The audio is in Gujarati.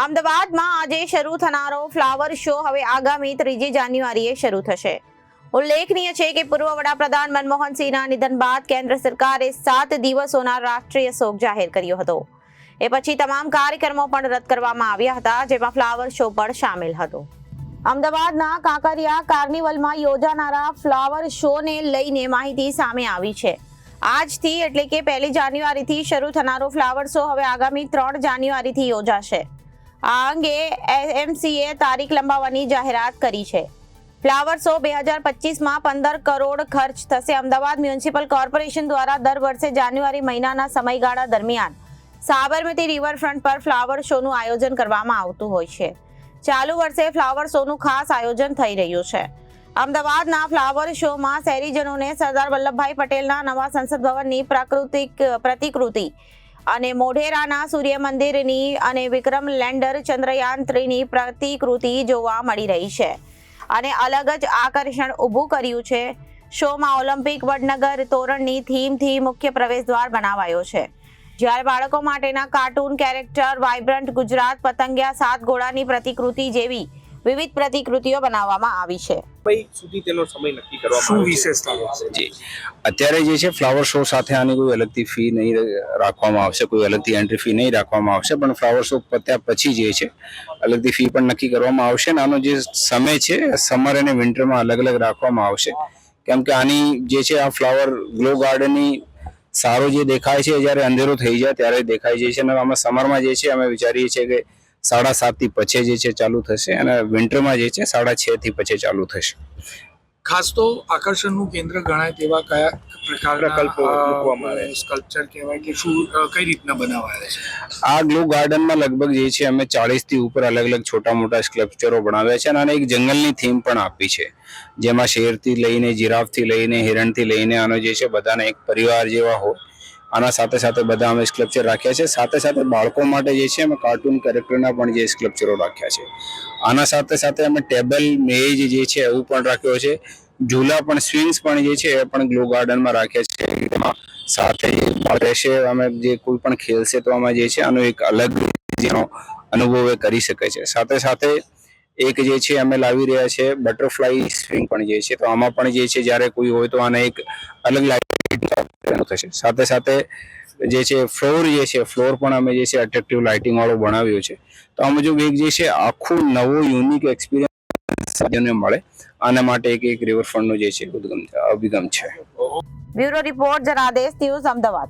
અમદાવાદમાં આજે શરૂ થનારો ફ્લાવર શો હવે આગામી ત્રીજી જાન્યુઆરીએ શરૂ થશે. ઉલ્લેખનીય છે કે પૂર્વ વડાપ્રધાન મનમોહન સિંહના નિધન બાદ કેન્દ્ર સરકારે સાત દિવસોના રાષ્ટ્રીય શોક જાહેર કર્યો હતો. એ પછી તમામ કાર્યક્રમો પણ રદ કરવામાં આવ્યા હતા, જેમાં ફ્લાવર શો પણ સામેલ હતો. અમદાવાદના કાંકરિયા કાર્નિવલમાં યોજાનારા ફ્લાવર શોને લઈને માહિતી સામે આવી છે. આજથી એટલે કે પહેલી જાન્યુઆરીથી શરૂ થનારો ફ્લાવર શો હવે આગામી ત્રણ જાન્યુઆરીથી યોજાશે. આ અંગે એમસીએ તારીખ લંબાવવાની જાહેરાત કરી છે. ફ્લાવર શો બે હજાર પચીસમાં પંદર કરોડ ખર્ચ થશે. અમદાવાદ મ્યુનિસિપલ કોર્પોરેશન દ્વારા દર વર્ષે જાન્યુઆરી મહિનાના સમયગાળા દરમિયાન સાબરમતી રિવરફ્રન્ટ પર ફ્લાવર શોનું આયોજન કરવામાં આવતું હોય છે. ચાલુ વર્ષે ફ્લાવર શોનું ખાસ આયોજન થઈ રહ્યું છે. અમદાવાદના ફ્લાવર શોમાં શહેરીજનોને સરદાર વલ્લભભાઈ પટેલના નવા સંસદ ભવનની પ્રાકૃતિક પ્રતિકૃતિ અને મોઢેરાના સૂર્ય મંદિરની અને વિક્રમ લેન્ડર ચંદ્રયાન ત્રીની પ્રતિકૃતિ જોવા મળી રહી છે. અને અલગ જ આકર્ષણ ઊભું કર્યું છે. શોમાં ઓલિમ્પિક વડનગર તોરણની થીમથી મુખ્ય પ્રવેશદ્વાર બનાવાયો છે. જ્યારે બાળકો માટેના કાર્ટૂન કેરેક્ટર વાઇબ્રન્ટ ગુજરાત પતંગિયા સાત ઘોડાની પ્રતિકૃતિ જેવી વિવિધ પ્રતિકૃતિઓ બનાવવામાં આવી છે. કઈ સુધી તેનો સમય નક્કી કરવામાં શું વિશેષતા જી. અત્યારે જે છે ફ્લાવર શો સાથે આની કોઈ અલગથી ફી નહીં રાખવામાં આવશે કોઈ અલગથી એન્ટ્રી ફી નહીં રાખવામાં આવશે પણ ફ્લાવર શો પત્યા પછી જે છે અલગથી ફી પણ નક્કી કરવામાં આવશે અને આનો જે સમય છે સમર અને વિન્ટરમાં અલગ અલગ રાખવામાં આવશે. કેમ કે આની જે છે આ ફ્લાવર ગ્લો ગાર્ડનની સારો જે દેખાય છે જ્યારે અંધેરો થઈ જાય ત્યારે દેખાય છે. અને આમાં સમરમાં જે છે અમે વિચારીએ છીએ કે સાડા સાતથી પછી જે છે ચાલુ થશે અને વિન્ટરમાં જે છે સાડા છ થી પછી ચાલુ થશે. ખાસ તો આકર્ષણનું કેન્દ્ર ગણાય તેવા કયા પ્રકારના છે. સ્કલ્પચર કહેવાય કે શું કઈ રીતના બનાવાયા છે? આ ગ્લો ગાર્ડનમાં લગભગ જે છે અમે ચાળીસથી ઉપર અલગ અલગ છોટા મોટા સ્કલ્પચરો બનાવ્યા છે અને એક જંગલની થીમ પણ આપી છે. જેમાં શેરથી લઈને જીરાફથી લઈને હિરણથી લઈને આનો જે છે બધાને એક પરિવાર જેવા હોય આના સાથે સાથે બધા અમે સ્કલ્પચર રાખ્યા છે. સાથે સાથે બાળકો માટે જે છે અમે કાર્ટૂન કેરેક્ટરના પણ જે સ્કલ્પચરો રાખ્યા છે. આના સાથે સાથે અમે ટેબલ મેજ જે છે એવું પણ રાખ્યો છે. ઝૂલા પણ સ્વિંગ્સ પણ જે છે એ પણ ગ્લો ગાર્ડનમાં રાખ્યા છે. એમાં સાથે રહેશે, અમે જે કોઈ પણ ખેલશે તો આમાં જે છે આનો એક અલગ જેનો અનુભવ એ કરી શકે છે. સાથે સાથે એક જે છે અમે લાવી રહ્યા છે બટરફ્લાય સ્વિંગ પણ જે છે. તો આમાં પણ જે છે જ્યારે કોઈ હોય તો આને એક અલગ લાઇટિંગ થશે. સાથે સાથે જે છે ફ્લોર જે છે ફ્લોર પણ અમે જે છે અટ્રેક્ટિવ લાઇટિંગ વાળો બનાવ્યો છે. તો આ મુજબ એક જે છે, આખું નવો યુનિક એક્સપિરિયન્સ મળે. આના માટે એક એક રિવરફ્રન્ટનો જે છે અભિગમ છે. Bureau report, Janadesh, news, Ahmedabad.